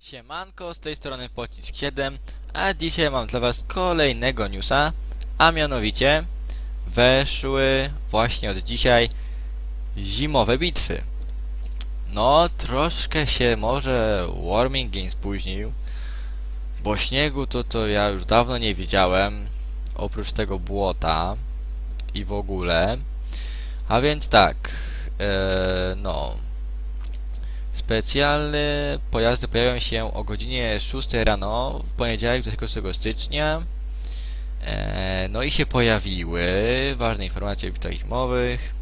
Siemanko, z tej strony Pocisk 7, a dzisiaj mam dla was kolejnego newsa, a mianowicie weszły właśnie od dzisiaj zimowe bitwy. No, troszkę się może Warming Game spóźnił, bo śniegu to to ja już dawno nie widziałem, oprócz tego błota i w ogóle. A więc tak, e, no, Specjalne pojazdy pojawią się o godzinie 6 rano w poniedziałek 26 stycznia. E, no i się pojawiły ważne informacje o bitwach zimowych.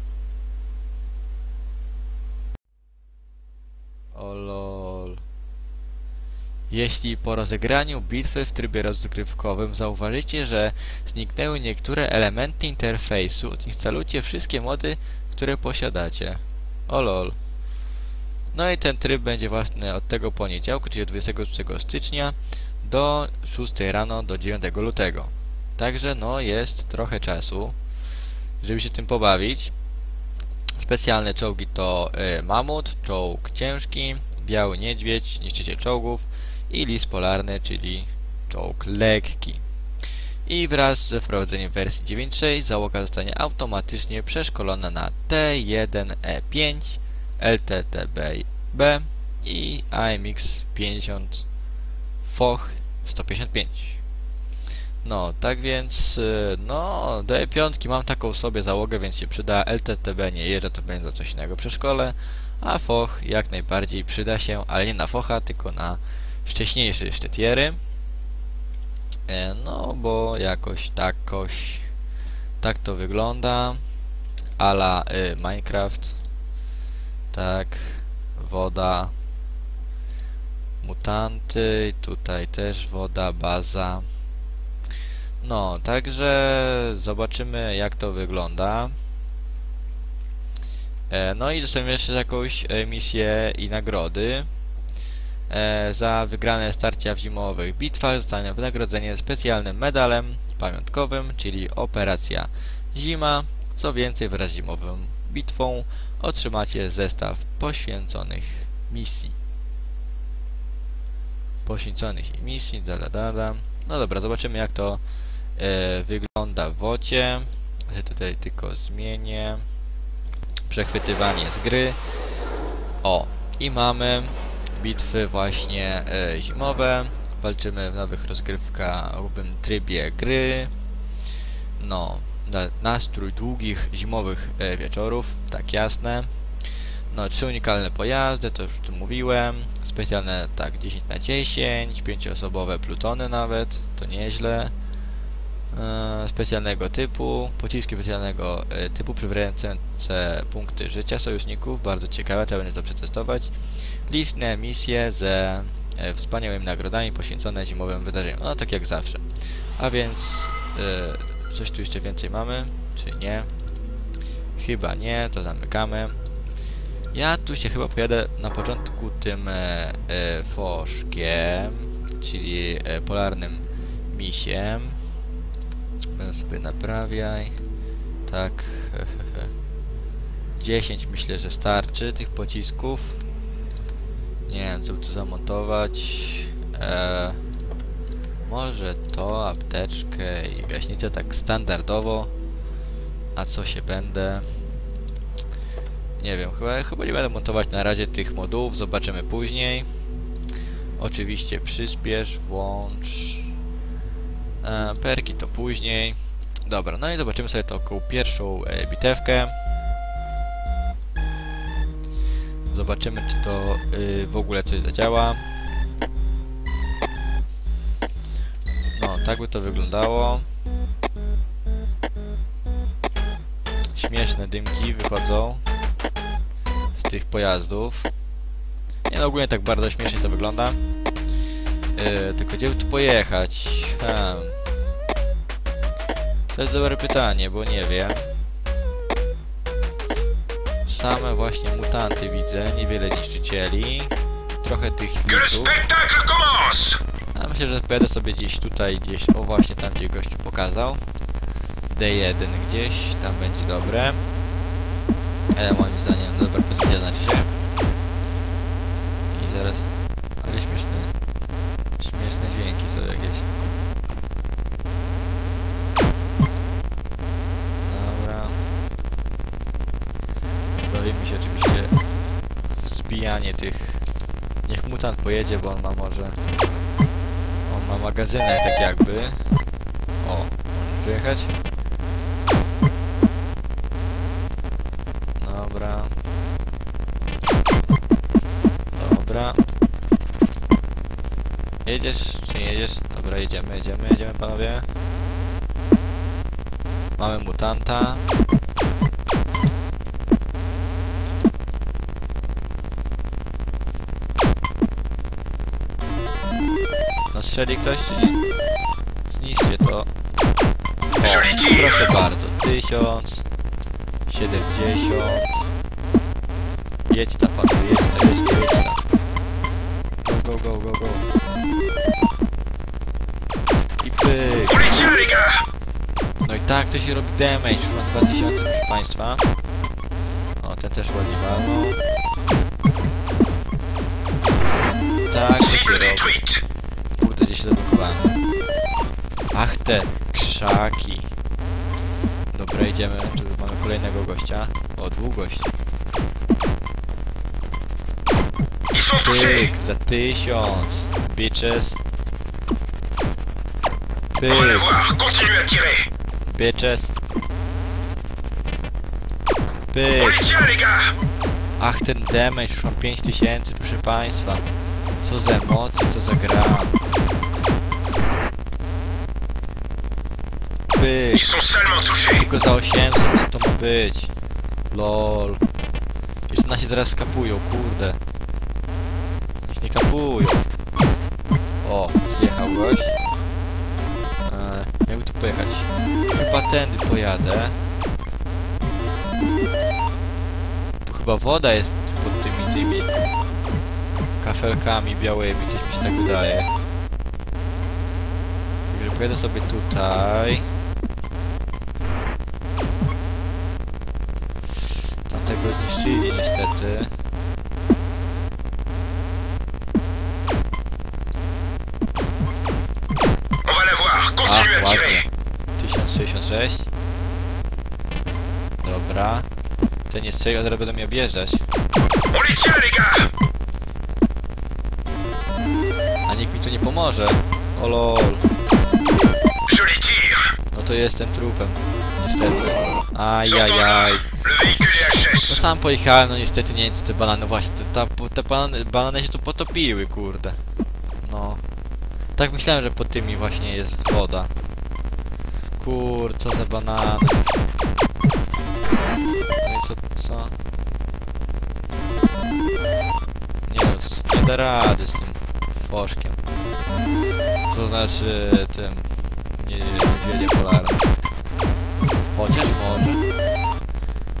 O lol. Jeśli po rozegraniu bitwy w trybie rozgrywkowym zauważycie, że zniknęły niektóre elementy interfejsu, instalujcie wszystkie mody, które posiadacie. O lol. No i ten tryb będzie właśnie od tego poniedziałku, czyli od 26 stycznia do 6 rano do 9 lutego. Także no jest trochę czasu, żeby się tym pobawić. Specjalne czołgi to y, mamut, czołg ciężki, biały niedźwiedź, niszczyciel czołgów i lis polarny, czyli czołg lekki. I wraz ze wprowadzeniem wersji 9.6 załoga zostanie automatycznie przeszkolona na T1E5 LTTB i AMX 50 FOH 155. No, tak więc, y, no, D5 mam taką sobie załogę, więc się przyda. LTTB nie jeżdżę, to będzie za coś innego przy szkole, a FOH jak najbardziej przyda się, ale nie na FOHa, tylko na wcześniejsze jeszcze tiery. E, no, bo jakoś takoś tak to wygląda. Ala y, Minecraft tak, woda, mutanty, tutaj też woda, baza. No, także zobaczymy jak to wygląda. E, no i zostawimy jeszcze jakąś misję i nagrody. E, za wygrane starcia w zimowych bitwach zostanie wynagrodzenie specjalnym medalem pamiątkowym, czyli operacja zima. Co więcej, wraz zimową bitwą otrzymacie zestaw poświęconych misji. Poświęconych misji, da, da, da, da. No dobra, zobaczymy jak to e, wygląda w wocie. Ja tutaj tylko zmienię. Przechwytywanie z gry. O, i mamy bitwy właśnie e, zimowe. Walczymy w nowych rozgrywkowym trybie gry. No, nastrój długich zimowych e, wieczorów, tak jasne. No, trzy unikalne pojazdy, to już tu mówiłem. Specjalne, tak, 10 na 10 pięcioosobowe plutony nawet, to nieźle. E, specjalnego typu, pociski specjalnego e, typu przywracające punkty życia sojuszników, bardzo ciekawe, trzeba będzie to przetestować. Liczne misje ze e, wspaniałymi nagrodami poświęcone zimowym wydarzeniom, no tak jak zawsze. A więc e, Coś tu jeszcze więcej mamy, czy nie? Chyba nie, to zamykamy. Ja tu się chyba pojadę na początku tym e, e, foszkiem, czyli e, polarnym misiem. Będę sobie naprawiaj. Tak. 10 myślę, że starczy tych pocisków. Nie wiem, co tu zamontować. Eee, może to, apteczkę i gaśnicę tak standardowo. A co się będę? Nie wiem, chyba, chyba nie będę montować na razie tych modułów, zobaczymy później. Oczywiście przyspiesz, włącz. E, perki to później. Dobra, no i zobaczymy sobie taką pierwszą e, bitewkę. Zobaczymy, czy to y, w ogóle coś zadziała. Tak by to wyglądało. Śmieszne dymki wychodzą z tych pojazdów. Nie no, ogólnie tak bardzo śmiesznie to wygląda. Yy, tylko gdzie by tu pojechać? Hmm. To jest dobre pytanie, bo nie wiem. Same właśnie mutanty widzę, niewiele niszczycieli. Trochę tych mitów. A myślę, że pojadę sobie gdzieś tutaj, gdzieś, o właśnie tam, gdzie gościu pokazał. D1 gdzieś, tam będzie dobre. Ale moim zdaniem dobra pozycja znaczy się. I zaraz... Ale śmieszne... Śmieszne dźwięki są jakieś. Dobra. Bawimy się oczywiście wzbijanie tych... Niech mutant pojedzie, bo on ma może... Ma magazynę tak jakby. O, możesz wyjechać? Dobra. Dobra. Jedziesz, czy nie jedziesz? Dobra, jedziemy, jedziemy, jedziemy panowie. Mamy mutanta. No strzeli ktoś czy nie? Zniszcie to. O, proszę bardzo. Tysiąc. Siedemdziesiąt. Jedź ta panu, jedź ta, jedź ta, jedź ta. Go, go, go, go, go. I pyk. No i tak to się robi damage. Mam 2000, proszę państwa. O, ten też ładnie walnął. Tak to się robi. Gdzie się zablokowałem. Ach te krzaki. Dobra, idziemy. Tu mamy kolejnego gościa. O, touchés Pyk, za tysiąc. Bitches. Pyk, bitches. Pyk. Ach, ten damage, już mam 5000, proszę państwa. Co za emocje, co za gra. Touchés Tylko za 800, co to ma być? LOL. Jeszcze nasi teraz skapują, kurde. Niech nie kapują. O, zjechał gość. Eee, jakby tu pojechać? Chyba tędy pojadę. Tu chyba woda jest pod tymi tymi kafelkami białymi, coś mi się tak wydaje. Także pojadę sobie tutaj. Tamtego zniszczyli niestety. Ach, ładnie. 1066. Dobra. Ten nie strzelił, a teraz będę mnie objeżdżać. On les tient, les gars Nie pomoże. O lol. No to jestem trupem. Niestety. Ajajaj. No sam pojechałem, no niestety nie wiem co te banany. Właśnie, te, ta, te banany, banany się tu potopiły, kurde. No. Tak myślałem, że pod tymi właśnie jest woda. Kur, co za banany. No co, co? Nie, no, nie da rady z tym foszkiem. Co znaczy tym... Nie, niedźwiedziem polarnym. Chociaż może.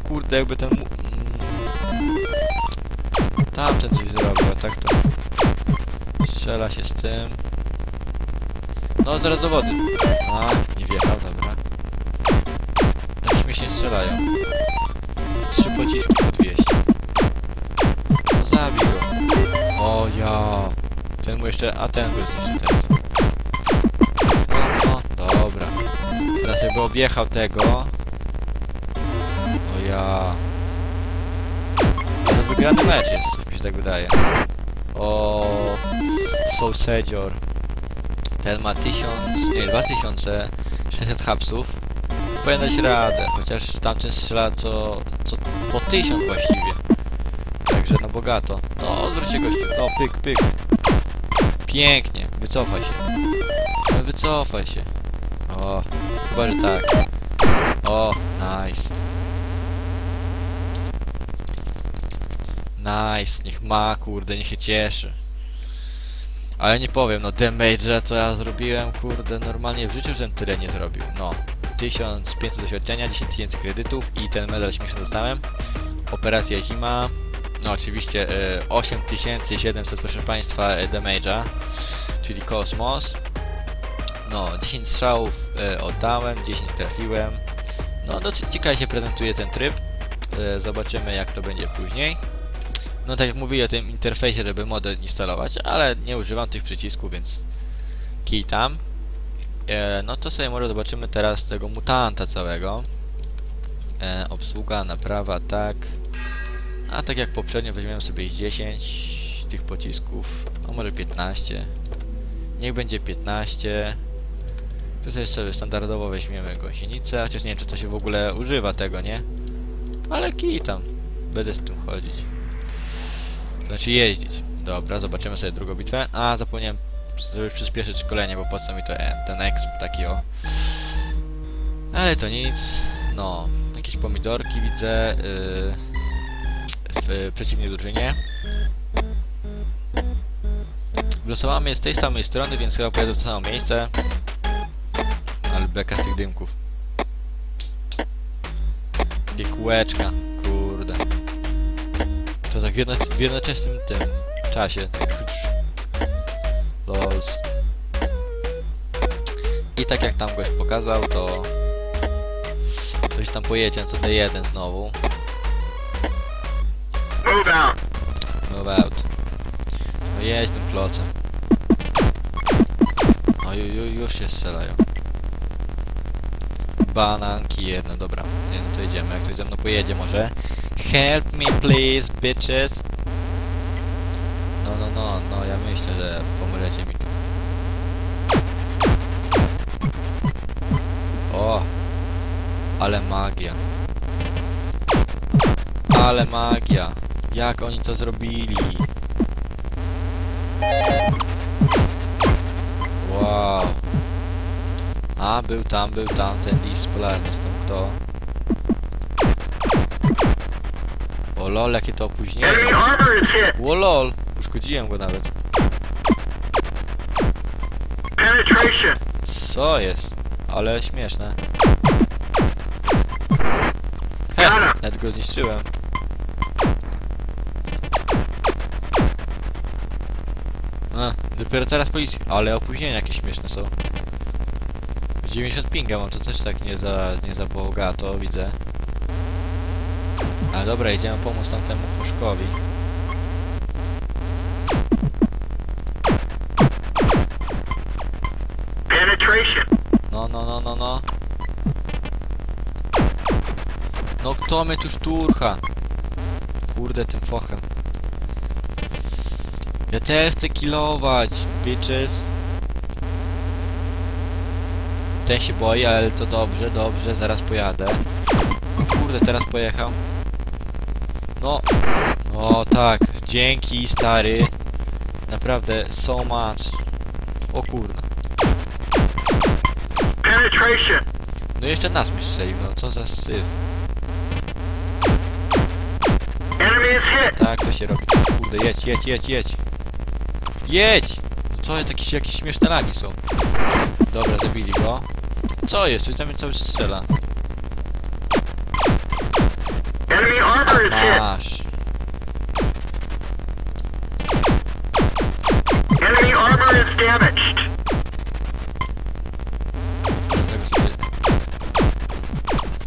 Kurde, jakby ten... mm, Tamten coś zrobił, tak to... Strzela się z tym. No, zaraz do wody. A, nie wjechał, dobra. Tak śmiesznie strzelają. Trzy pociski po 200. No zabij go. O ja. Ten mu jeszcze... A ten go zniszczy teraz. No, no, dobra. Teraz jakby objechał tego... O ja. Ale wygrany mecz jest, mi się tak wydaje. O, Sausagior. Ten ma 1000, nie, 2600 hapsów. Powinien dać radę, chociaż tamten strzela co, co po 1000 właściwie. Także no bogato. No, odwróć się gościu. No, pyk, pyk. Pięknie, wycofaj się. No, wycofaj się. O, chyba, że tak. O, nice. Nice, niech ma, kurde, niech się cieszy. Ale nie powiem, no damage'a co ja zrobiłem, kurde, normalnie w życiu żebym tyle nie zrobił. No, 1500 doświadczenia, 10 tysięcy kredytów i ten medal śmieszny dostałem. Operacja zima, no oczywiście e, 8700 proszę państwa e, damage'a, czyli kosmos. No, 10 strzałów e, oddałem, 10 trafiłem. No, dosyć ciekawie się prezentuje ten tryb. E, zobaczymy jak to będzie później. No tak jak mówiłem o tym interfejsie, żeby model instalować, ale nie używam tych przycisków, więc kij tam. E, no to sobie może zobaczymy teraz tego mutanta całego. E, obsługa, naprawa, tak. A tak jak poprzednio weźmiemy sobie 10 tych pocisków, a może 15. Niech będzie 15. Tutaj sobie standardowo weźmiemy gąsienicę, chociaż nie wiem czy to się w ogóle używa tego, nie? Ale kij tam. Będę z tym chodzić. To znaczy jeździć. Dobra, zobaczymy sobie drugą bitwę. A, zapomniałem żeby przyspieszyć szkolenie, bo po co mi to e, ten exp taki o. Ale to nic. No, jakieś pomidorki widzę yy, w przeciwnej drużynie. Je z tej samej strony, więc chyba pojadę w to samo miejsce. Ale beka z tych dymków. Takie kółeczka, kurde. To tak jedno, w jednoczesnym tym czasie. Tak. Lols. I tak jak tam goś pokazał, to coś tam pojedzie co D1 znowu. Move out. Move out. No jedź tym klocem. O, ju, ju, już się strzelają. Bananki jedno, dobra. Nie, no to idziemy, jak ktoś ze mną pojedzie może. Help me please, bitches. No, no, no, no, ja myślę, że pomożecie mi tu. O! Ale magia. Ale magia. Jak oni to zrobili? Wow. A, był tam, był tam ten czy tam kto? O lol, jakie to opóźnienie. O lol, uszkodziłem go nawet. Co jest? Ale śmieszne. He, nawet go zniszczyłem. Dopiero teraz policja. Ale opóźnienia jakieś śmieszne są. 90 pinga mam, to też tak nie za, nie za bogato, widzę. Ale dobra, idziemy pomóc tamtemu. Penetration. No, no, no, no, no. No kto mnie tu szturcha? Kurde, tym fochem. Ja też chcę killować, bitches. Ten się boi, ale to dobrze, dobrze, zaraz pojadę. Kurde, teraz pojechał. No. O tak, dzięki stary. Naprawdę, so much. O kurna. Penetration. No jeszcze nas mi strzelił, no co za syf. Tak to się robi. Kurde, jedź, jedź, jedź, jedź. Jedź! No co, jakieś, jakieś śmieszne lagi są. Dobra, zabili go. Co jest? Coś tam cały czas strzela. Masz. Enemy armor is damaged. Tego sobie...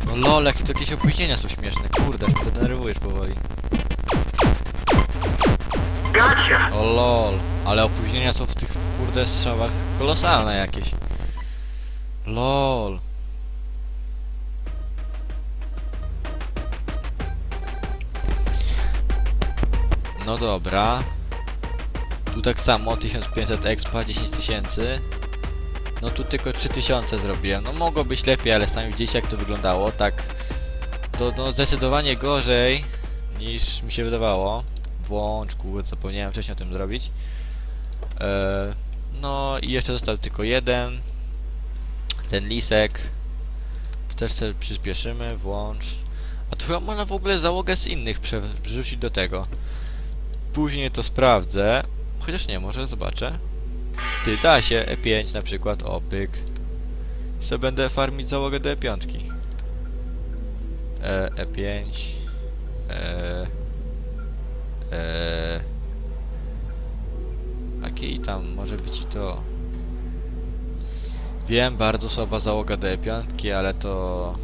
No lol, jakie to jakieś opóźnienia są śmieszne. Kurde, mnie denerwujesz powoli. Gotcha. O lol. Ale opóźnienia są w tych kurde strzałach kolosalne jakieś. Lol. No dobra. Tu tak samo 1500 expa, 10 tysięcy. No tu tylko 3000 zrobiłem. No mogło być lepiej, ale sami widzicie jak to wyglądało. Tak to no zdecydowanie gorzej niż mi się wydawało. Włącz, kurde, zapomniałem wcześniej o tym zrobić. E, no i jeszcze został tylko jeden. Ten lisek. Też sobie przyspieszymy, włącz. A tu chyba można w ogóle załogę z innych prze- przerzucić do tego. Później to sprawdzę. Chociaż nie, może zobaczę. Ty, da się E5 na przykład, o pyk. Co będę farmić załogę do E5. E, E5. E, e, Jaki tam może być i to. Wiem, bardzo słaba załoga D5, ale to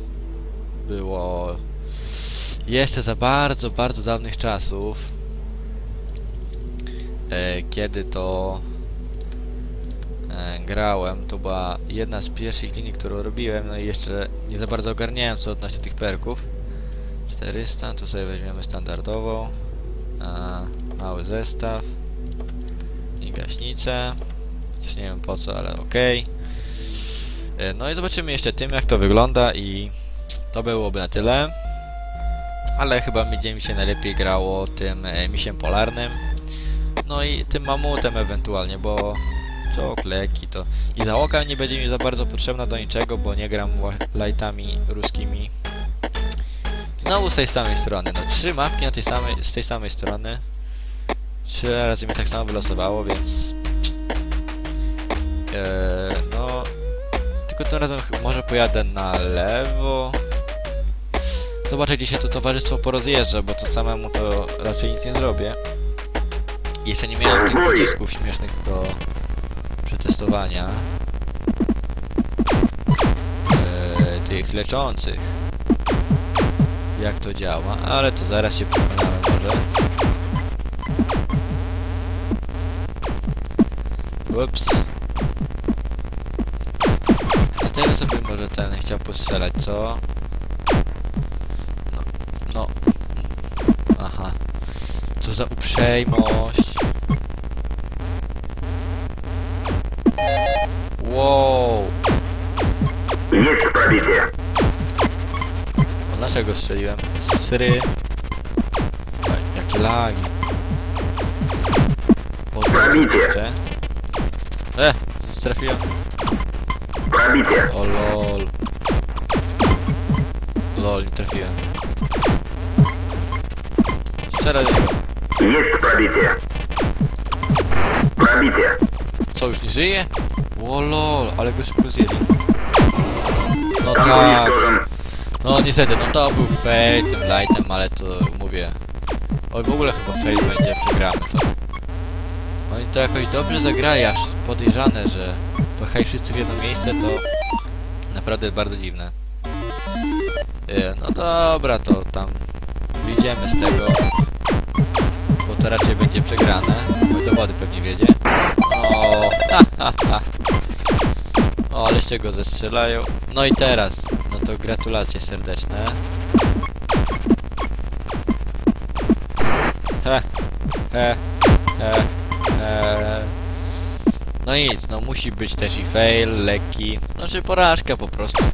było jeszcze za bardzo, bardzo dawnych czasów. E, kiedy to e, grałem, to była jedna z pierwszych linii, którą robiłem, no i jeszcze nie za bardzo ogarniałem co odnośnie tych perków. Czy 400, tu sobie weźmiemy standardową. A, mały zestaw. I gaśnicę. Chociaż nie wiem po co, ale okej. E, No i zobaczymy jeszcze tym, jak to wygląda i to byłoby na tyle. Ale chyba będzie mi się najlepiej grało tym e, misiem polarnym. No i tym mamutem ewentualnie, bo czołg lekki to... I załoga nie będzie mi za bardzo potrzebna do niczego, bo nie gram lightami ruskimi. Znowu z tej samej strony, no trzy mapki na tej samej, z tej samej strony. Trzy razy mi tak samo wylosowało, więc... Eee, no... Tylko tym razem może pojadę na lewo. Zobaczę gdzie się to towarzystwo porozjeżdża, bo to samemu to raczej nic nie zrobię. Jeszcze nie miałem tych pocisków śmiesznych do przetestowania. Eee, tych leczących jak to działa, ale to zaraz się przekonamy może. Ups. A teraz sobie może ten chciał postrzelać, co? No, no. Aha. Co za uprzejmość. Wow. Jest prawie czego strzeliłem? Sry. Oj, jakie lagi. Podłożę jeszcze. E, strafiłem. O lol. Lol, nie trafiłem. Jeszcze raz. Jest prabicie. Prabicie. Co, już nie żyje? O lol, ale go szybko zjedli. No tak. No niestety, no to był fail tym lightem, ale to mówię... Oj, w ogóle chyba fail będzie, przegramy to. No Oni to jakoś dobrze zagrali, aż podejrzane, że pojechali wszyscy w jedno miejsce, to naprawdę bardzo dziwne. E, no dobra, to tam wyjdziemy z tego, bo to raczej będzie przegrane. Mój do wody pewnie wiedzie. O, ha, ha, ha. O, aleście go zestrzelają. No i teraz to gratulacje serdeczne. He, he, he. No nic, no musi być też i fail, lekki, znaczy porażka po prostu.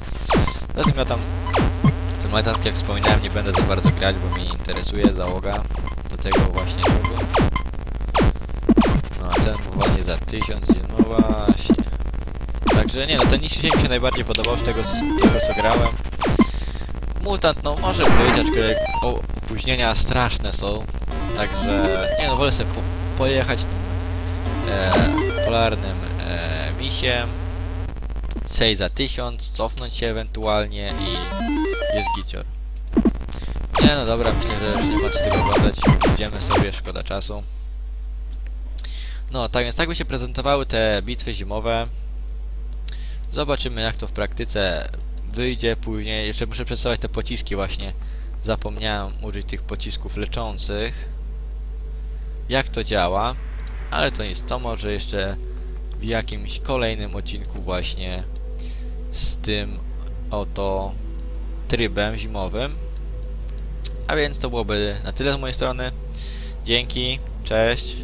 Zatem ja tam, ten metal, jak wspominałem, nie będę za bardzo grać, bo mnie nie interesuje załoga do tego właśnie. No a ten uwalnie za 1000, no właśnie. Także nie no, ten niższy mi się najbardziej podobał z tego, z tego co grałem. Mutant no może być, aczkolwiek opóźnienia straszne są. Także nie no, wolę sobie po, pojechać tym e, polarnym e, misiem. Sej za 1000, cofnąć się ewentualnie i jest gicior. Nie no dobra, myślę, że już nie ma co tego oglądać. Idziemy sobie, szkoda czasu. No, tak więc tak by się prezentowały te bitwy zimowe. Zobaczymy jak to w praktyce wyjdzie później. Jeszcze muszę przedstawiać te pociski właśnie. Zapomniałem użyć tych pocisków leczących. Jak to działa. Ale to nic, to może jeszcze w jakimś kolejnym odcinku właśnie z tym oto trybem zimowym. A więc to byłoby na tyle z mojej strony. Dzięki, cześć.